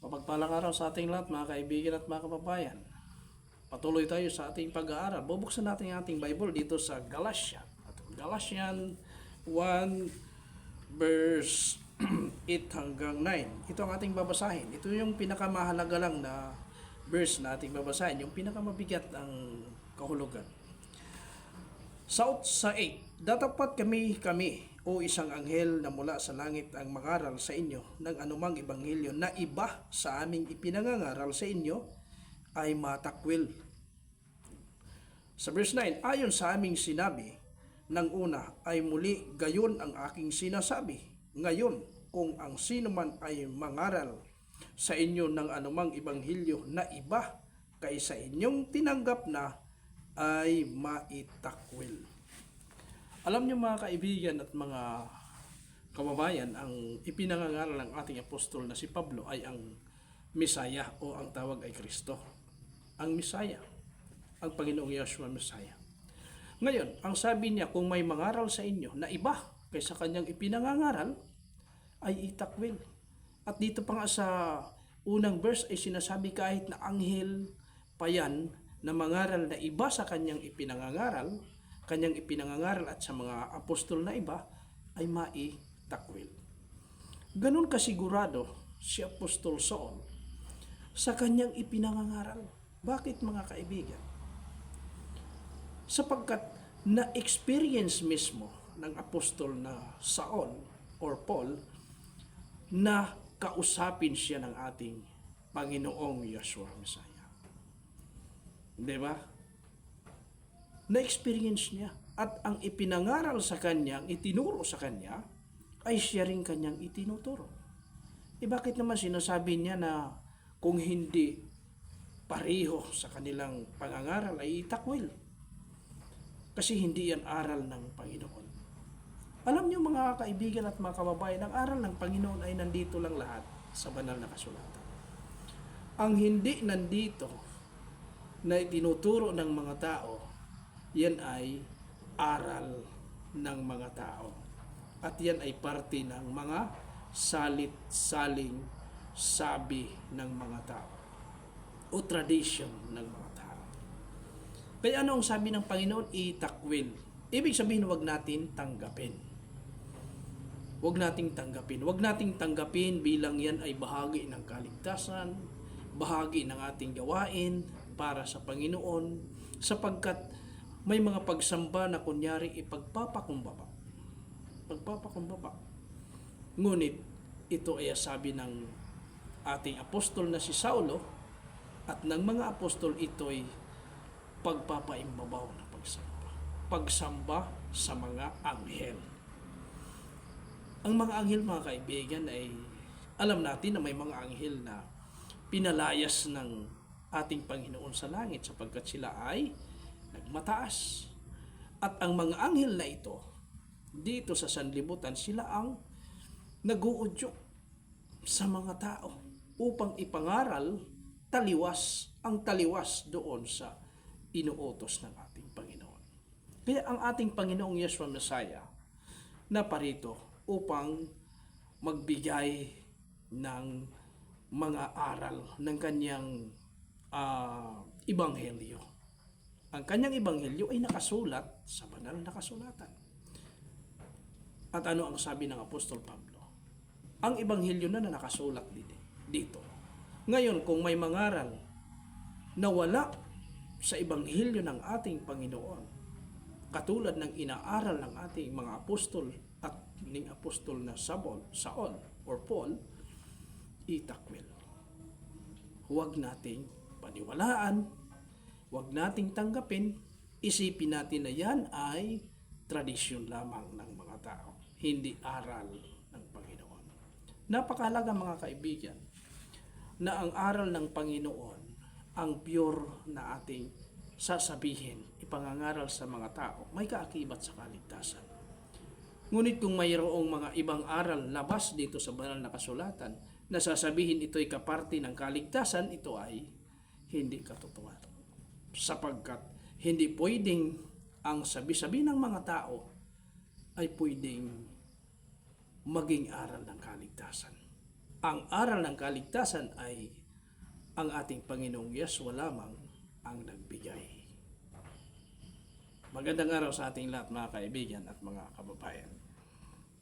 Mapagpalang araw sa ating lahat mga kaibigan at mga kababayan. Patuloy tayo sa ating pag-aaral. Bubuksan natin ang ating Bible dito sa Galatian. At Galatian 1 verse 8 hanggang 9. Ito ang ating babasahin. Ito yung pinakamahalaga lang na verse na ating babasahin. Yung pinakamabigat ang kahulugan. South sa 8, Datapat kami kami o isang anghel na mula sa langit ang mangaral sa inyo ng anumang ebanghelyo na iba sa aming ipinangangaral sa inyo ay matakwil. Sa verse 9, ayon sa aming sinabi ng una ay muli gayon ang aking sinasabi. Ngayon, kung ang sino man ay mangaral sa inyo ng anumang ebanghelyo na iba kaysa inyong tinanggap na ay maitakwil. Alam niyo mga kaibigan at mga kababayan, ang ipinangangaral ng ating apostol na si Pablo ay ang Misaya o ang tawag ay Kristo. Ang Misaya, ang Panginoong Yeshua Misaya. Ngayon, ang sabi niya, kung may mangaral sa inyo na iba kaysa kanyang ipinangangaral, ay itakwil. At dito pa nga sa unang verse ay sinasabi kahit na anghel pa yan na mangaral na iba sa kanyang ipinangangaral, kanyang ipinangangaral at sa mga apostol na iba, ay maitakwil. Ganon kasigurado si Apostol Saul sa kanyang ipinangangaral. Bakit mga kaibigan? Sapagkat na-experience mismo ng apostol na Saul or Paul na kausapin siya ng ating Panginoong Yeshua Messiah. Di ba? Na-experience niya. At ang ipinangaral sa kanya, itinuro sa kanya, ay siya rin kanyang itinuturo. E bakit naman sinasabi niya na kung hindi pareho sa kanilang pangangaral ay itakwil? Kasi hindi yan aral ng Panginoon. Alam niyo mga kaibigan at mga kababayan, ang aral ng Panginoon ay nandito lang lahat sa banal na kasulatan. Ang hindi nandito na itinuturo ng mga tao, yan ay aral ng mga tao. At yan ay parte ng mga salit-saling sabi ng mga tao o tradition ng mga tao. Kaya ano ang sabi ng Panginoon? Itakwil. Ibig sabihin, huwag natin tanggapin. Huwag nating tanggapin. Huwag nating tanggapin bilang yan ay bahagi ng kaligtasan, bahagi ng ating gawain para sa Panginoon, sapagkat may mga pagsamba na kunyari ipagpapakumbaba. Pagpapakumbaba. Ngunit, ito ay sabi ng ating apostol na si Saulo at ng mga apostol ito'y pagpapaimbabaw na pagsamba. Pagsamba sa mga anghel. Ang mga anghel mga kaibigan ay alam natin na may mga anghel na pinalayas ng ating Panginoon sa langit sapagkat sila ay nagmataas. At ang mga anghel na ito, dito sa sanlibutan, sila ang naguudyok sa mga tao upang ipangaral taliwas ang taliwas doon sa inuutos ng ating Panginoon. Kaya ang ating Panginoong Yeshua Messiah na parito upang magbigay ng mga aral ng kanyang ah, ibanghelyo. Ang kanyang ibanghelyo ay nakasulat sa banal na kasulatan. At ano ang sabi ng Apostol Pablo? Ang ebanghelyo na, na nakasulat dito. Ngayon, kung may mangaral na wala sa ebanghelyo ng ating Panginoon, katulad ng inaaral ng ating mga apostol at ning apostol na Sabol, Saul or Paul, itakwil. Huwag nating paniwalaan, huwag nating tanggapin, isipin natin na yan ay tradisyon lamang ng mga tao, hindi aral ng Panginoon. Napakahalaga mga kaibigan na ang aral ng Panginoon ang pure na ating sasabihin, ipangangaral sa mga tao, may kaakibat sa kaligtasan. Ngunit kung mayroong mga ibang aral labas dito sa banal na kasulatan na sasabihin ito'y kaparte ng kaligtasan, ito ay hindi katotohanan. Sapagkat hindi pwedeng ang sabi-sabi ng mga tao ay pwedeng maging aral ng kaligtasan. ang aral ng kaligtasan ay ang ating Panginoong Yeswa lamang ang nagbigay. Magandang araw sa ating lahat mga kaibigan at mga kababayan.